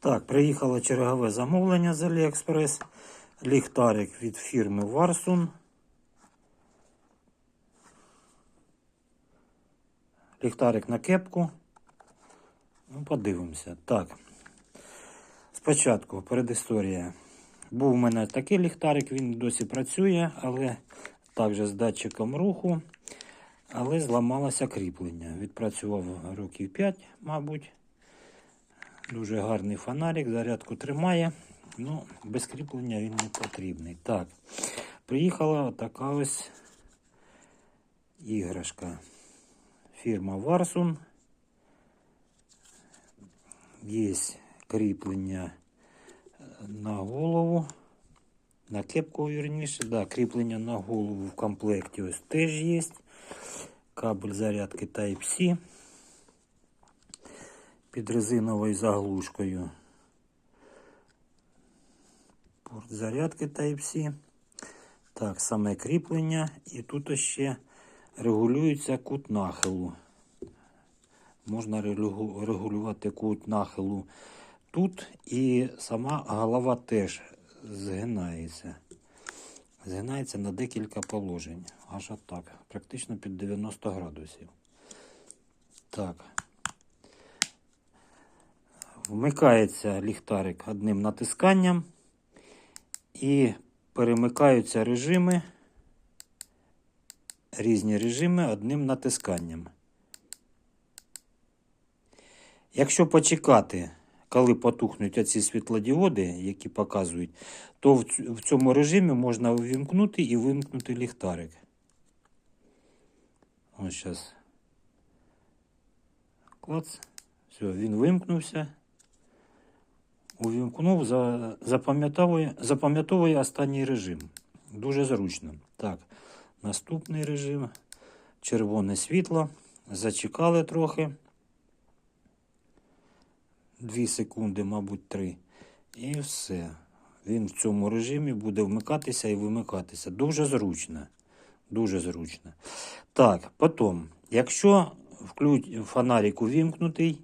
Так, приїхало чергове замовлення з Aliexpress. Ліхтарик від фірми Warsun. Ліхтарик на кепку. Ну, подивимося. Так. Спочатку передісторія. Був у мене такий ліхтарик, він досі працює, але також з датчиком руху. Але зламалося кріплення. Відпрацював років 5, мабуть. Дуже гарний фонарик, зарядку тримає. Ну, без кріплення він не потрібний. Так, приїхала така ось іграшка. Фірма Warsun. Є кріплення на голову. На кепку, вірніше, да, кріплення на голову в комплекті ось теж є. Кабель зарядки Type-C під резиновою заглушкою. Порт зарядки Type-C. Так, саме кріплення. І тут ще регулюється кут нахилу. Можна регулювати кут нахилу тут, і сама голова теж згинається. Згинається на декілька положень. Аж отак. Практично під 90 градусів. Так. Вмикається ліхтарик одним натисканням і перемикаються режими, різні режими одним натисканням. Якщо почекати, коли потухнуть оці світлодіоди, які показують, то в цьому режимі можна увімкнути і вимкнути ліхтарик. Ось зараз. Клац. Все, він вимкнувся. Увімкнув, запам'ятовує, останній режим. Дуже зручно. Так, наступний режим. Червоне світло. Зачекали трохи. Дві секунди, мабуть, три. І все. Він в цьому режимі буде вмикатися і вимикатися. Дуже зручно. Дуже зручно. Так, потім, якщо фонарик увімкнутий,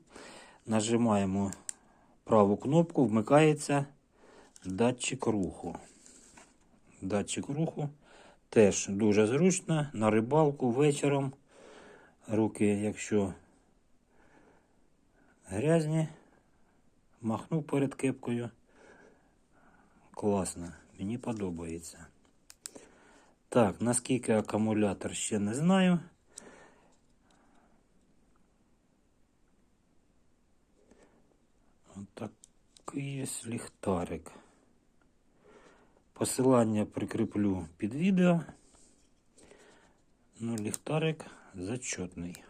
нажимаємо праву кнопку, вмикається датчик руху. Датчик руху теж дуже зручно. На рибалку вечором. Руки, якщо грязні, махнув перед кепкою. Класно, мені подобається. Так, наскільки акумулятор ще не знаю. Є ліхтарик. Посилання прикріплю під відео. Ну, ліхтарик зачетний.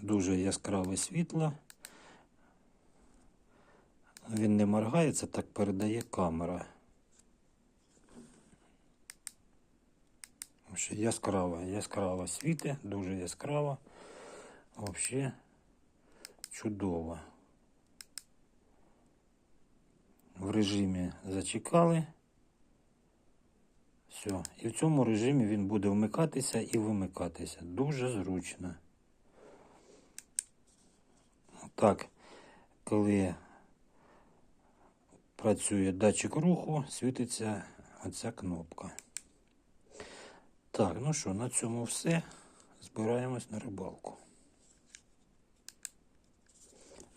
Дуже яскраве світло. Він не моргається, так передає камера. Яскраво, яскраво світе, дуже яскраво. Взагалі чудово. В режимі зачекали. Все. І в цьому режимі він буде вмикатися і вимикатися. Дуже зручно. Так, коли працює датчик руху, світиться оця кнопка. Так, ну що, на цьому все. Збираємось на рибалку.